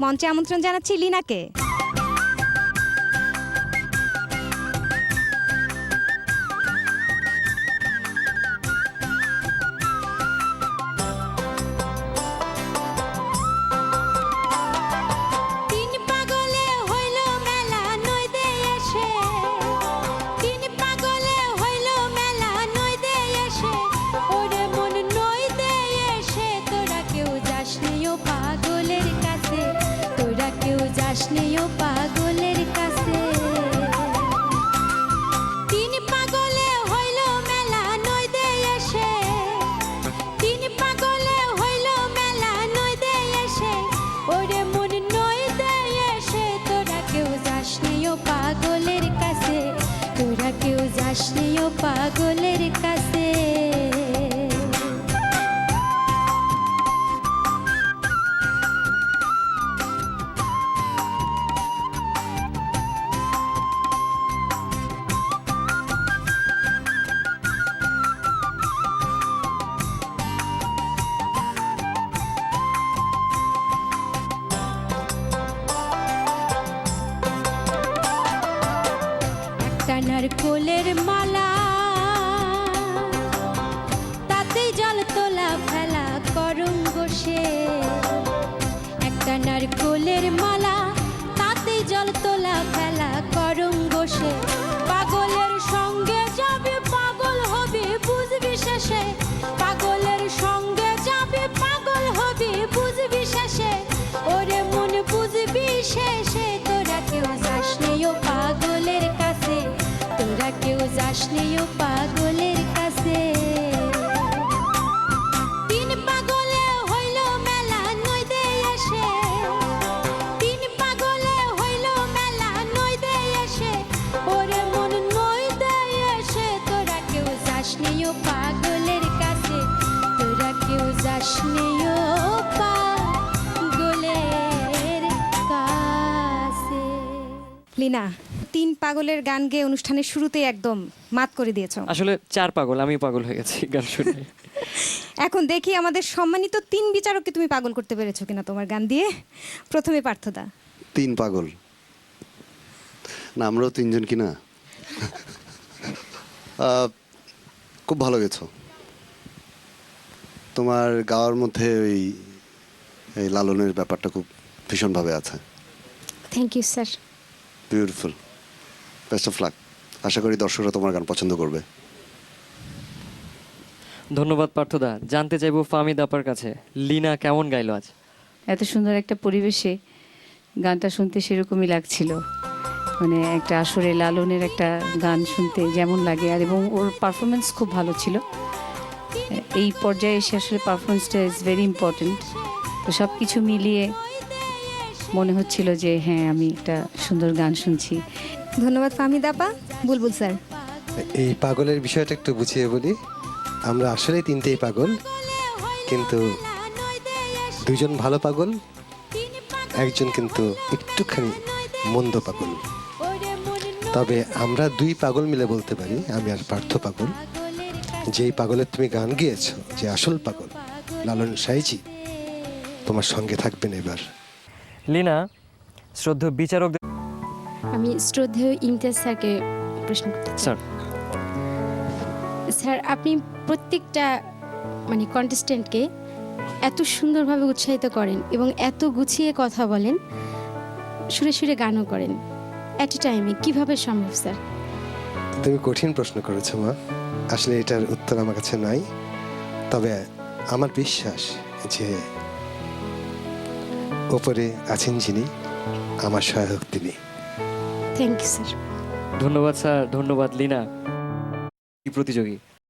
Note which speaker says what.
Speaker 1: মঞ্চে আমন্ত্রণ জানাচ্ছি লিনাকে।
Speaker 2: পাগলের কাছে। তিন পাগলে হইল তিন পাগলে হইল ওরে তোরা কেউ যাসনি পাগলের কাছে। তোরা কেউ পাগলের কাছে। একটা নারকোলের মালা। তাতে জল তোলা ফেলা করম বসে। একটা নারকোলের মালা তাতে জল তোলা ফেলা করম বসে। কেউ পাগলের কাছে। তিন পাগলে হইল মেলা নইদে এসে। তিন পাগলে হইল মেলা নইদে এসে। ওরে মন নইদে এসে, তোরা কেউ যাসনি ও পাগলের কাছে। তোরা কেউ যাসনি ও পাগলের কাছে।
Speaker 1: লিনা তিন পাগলের গান গেয়ে অনুষ্ঠানের শুরুতেই একদম মাত করে দিয়েছ।
Speaker 3: আসলে চার পাগল আমি পাগল হয়ে গেছি গান শুনে।
Speaker 1: এখন দেখি আমাদের সম্মানিত তিন বিচারককে তুমি পাগল করতে পেরেছ কিনা তোমার গান দিয়ে। প্রথমে পার্থদা।
Speaker 4: তিন পাগল। না আমরাও তিনজন কিনা? খুব ভালো গেছো। তোমার গাওয়ার মধ্যে ওই এই লালনের ব্যাপারটা খুব ভীষণভাবে আছে।
Speaker 2: Thank you sir
Speaker 4: beautiful best of luck আশা করি দর্শকরা তোমার গান পছন্দ করবে।
Speaker 3: ধন্যবাদ পার্থদা। জানতে চাইব ফামিদ আপার কাছে। লিনা কেমন গাইলো আজ?
Speaker 5: এত সুন্দর একটা পরিবেশে গানটা শুনতে সেরকমই লাগছিল। মানে একটা আসরে লালনের একটা গান শুনতে যেমন লাগে। আর এবং ওর পারফরমেন্স খুব ভালো ছিল। এই পর্যায়ে এসে আসলে পারফরমেন্সটা ইজ ভেরি ইম্পর্ট্যান্ট তো সব কিছু মিলিয়ে মনে হচ্ছিল যে হ্যাঁ আমি একটা সুন্দর গান শুনছি।
Speaker 1: ধন্যবাদ ফাহমিদ আপা। বুলবুল স্যার।
Speaker 6: এই পাগলের বিষয়টা একটু বুঝিয়ে বলি। আমরা আসলে তিনটেই পাগল কিন্তু দুজন ভালো পাগল একজন কিন্তু একটুখানি মন্দ পাগল। তবে আমরা দুই পাগল মিলে বলতে পারি আমি আর পার্থ পাগল। যেই পাগলের তুমি গান গিয়েছো যে আসল পাগল লালন সাইজি তোমার সঙ্গে থাকবেন এবার।
Speaker 3: লিনা শ্রদ্ধ বিচারকদের
Speaker 2: আমি শ্রদ্ধেয় ইমতিয়াজ স্যারকে প্রশ্ন করতে
Speaker 3: স্যার।
Speaker 2: স্যার আপনি প্রত্যেকটা মানে কন্টেস্টেন্টকে এত সুন্দরভাবে উৎসাহিত করেন এবং এত গুছিয়ে কথা বলেন সুরে সুরে গানও করেন। অ্যাট এ টাইমে কীভাবে সম্ভব স্যার?
Speaker 6: তুমি কঠিন প্রশ্ন করেছ মা। আসলে এটার উত্তর আমার কাছে নাই। তবে আমার বিশ্বাস যে ওপরে আছেন যিনি আমার সহায়ক তিনি।
Speaker 2: থ্যাংক ইউ স্যার
Speaker 3: ধন্যবাদ স্যার। ধন্যবাদ লীনা। প্রতিযোগী?